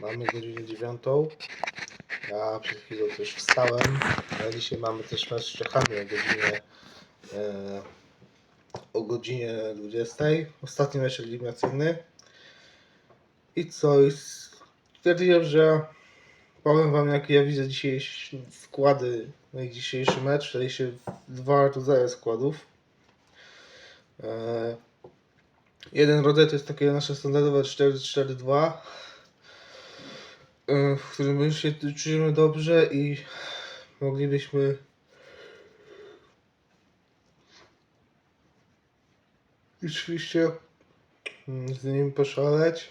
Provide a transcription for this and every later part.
Mamy godzinę dziewiątą. Ja przed chwilą też wstałem. A dzisiaj mamy też mecz z Czechami o godzinie e, o godzinie 20. Ostatni mecz eliminacyjny. I co? I stwierdziłem, że powiem wam jakie ja widzę dzisiejsze składy na ich dzisiejszy mecz. Tutaj się dwa rodzaje składów. E, jeden rodzaj to jest takie nasze standardowe 4-4-2 e, w którym my się czujemy dobrze i moglibyśmy rzeczywiście mm, z nim poszaleć.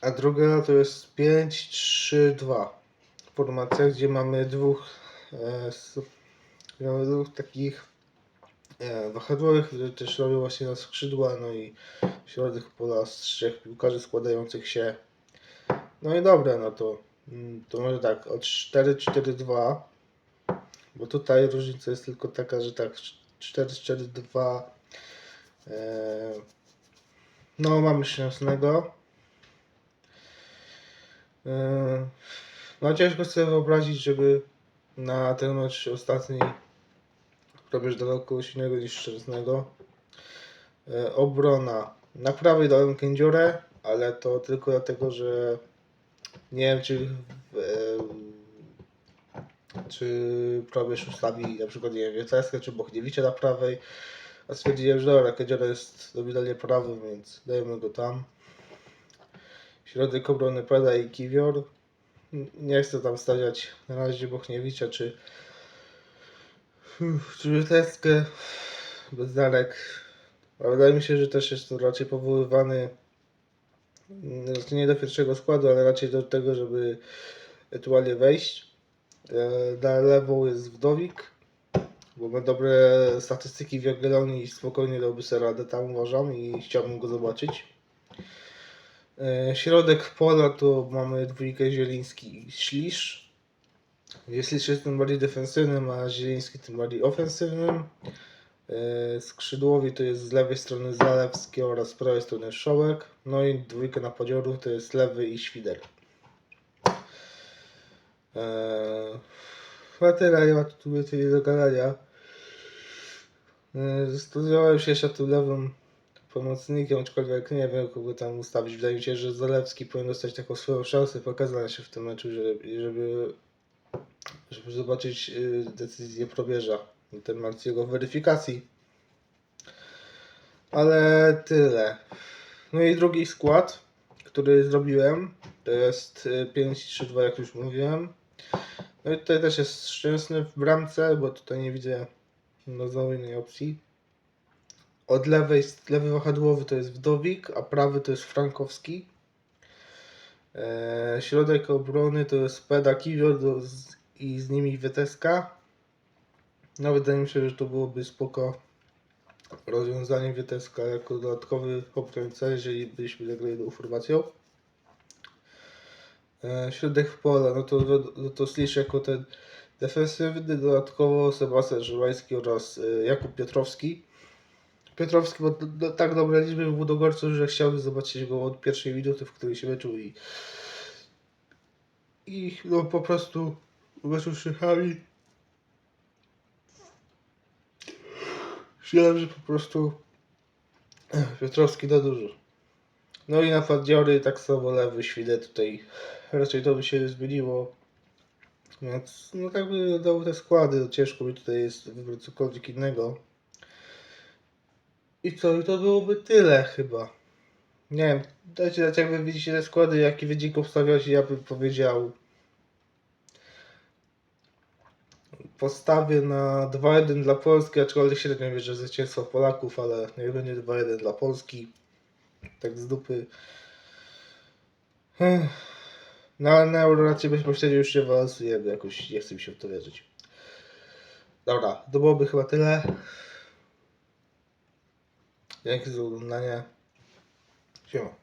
A druga to jest 5-3-2 formacja, gdzie mamy dwóch e, mamy dwóch takich e, wahadłowych, którzy też robią właśnie na skrzydła, no i środek pola z trzech piłkarzy składających się no i dobra, no to, mm, to może tak, od 4-4-2, bo tutaj różnica jest tylko taka, że tak, 4-4-2, e, no mamy Szczęsnego. E, no ciężko sobie wyobrazić, żeby na ten mecz ostatni robisz dawał kogoś innego niż Szczęsnego. E, obrona. Na prawej dałem kędziorę, ale to tylko dlatego, że nie wiem, czy czy probierz ustawi na przykład, nie czy Bochniewicza na prawej, a stwierdziłem, że dobra, Kędziora jest nominalnie prawy, więc dajemy go tam. Środek obrony Preda i Kiwior. Nie chcę tam stawiać na razie Bochniewicza czy czy Wieteskę bez Darek. A wydaje mi się, że też jest to raczej powoływany nie do pierwszego składu, ale raczej do tego, żeby ewentualnie wejść. E, Na lewą jest Wdowik, bo ma dobre statystyki w Jagiellonii i spokojnie dałby sobie radę tam uważam i chciałbym go zobaczyć. E, Środek pola to mamy dwójkę Zieliński i Ślisz. Ślisz jest tym bardziej defensywnym, a Zieliński tym bardziej ofensywnym. E, Skrzydłowi to jest z lewej strony Zalewski oraz z prawej strony Szołek. No i dwójka napadziorów to jest lewy i Świder. Eee, chyba tyle, nie tu więcej do gadania. Eee, Zastanawiałem się jeszcze tym lewym pomocnikiem, aczkolwiek nie wiem kogo tam ustawić. Wydaje mi się, że Zalewski powinien dostać taką swoją szansę pokazania się w tym meczu, żeby, żeby, żeby zobaczyć decyzję probierza na temat jego weryfikacji. Ale tyle. No i drugi skład, który zrobiłem, to jest y, 5-3-2, jak już mówiłem. No i tutaj też jest szczęsny w bramce, bo tutaj nie widzę no, znowu innej opcji. Od lewej, lewy wahadłowy to jest Wdowik, a prawy to jest Frankowski. E, środek obrony to jest Peda Kiwior i z nimi Wieteska. No wydaje mi się, że to byłoby spoko rozwiązanie Wieteska jako dodatkowy obrońca, jeżeli byśmy zagrali tą formacją. E, środek pola, no to, no to Slisz jako ten defensywny, dodatkowo Sebastian Żyłański oraz e, Jakub Piotrowski. Piotrowski, do, do, tak dobre liczby w Budogorcu, że chciałbym zobaczyć go od pierwszej minuty, w której się meczu i i no po prostu meczu z Myślałem, że po prostu Piotrowski da dużo. No i na Fadziory tak samo lewy świdę tutaj raczej to by się zmieniło. Więc no tak by wyglądały te składy. Ciężko mi tutaj jest wybrać cokolwiek innego. I co? I to byłoby tyle chyba. Nie wiem, dajcie znać jak wy widzicie te składy, jaki wynik obstawiać ja bym powiedział postawię na 2-1 dla Polski, aczkolwiek średnio wierzę w zwycięstwo Polaków, ale niech będzie 2-1 dla Polski. Tak z dupy. No na Euro raczej bezpośrednio już nie balansujemy, jakoś nie chcę mi się w to wierzyć. Dobra, to byłoby chyba tyle. Dzięki za oglądanie. Siema.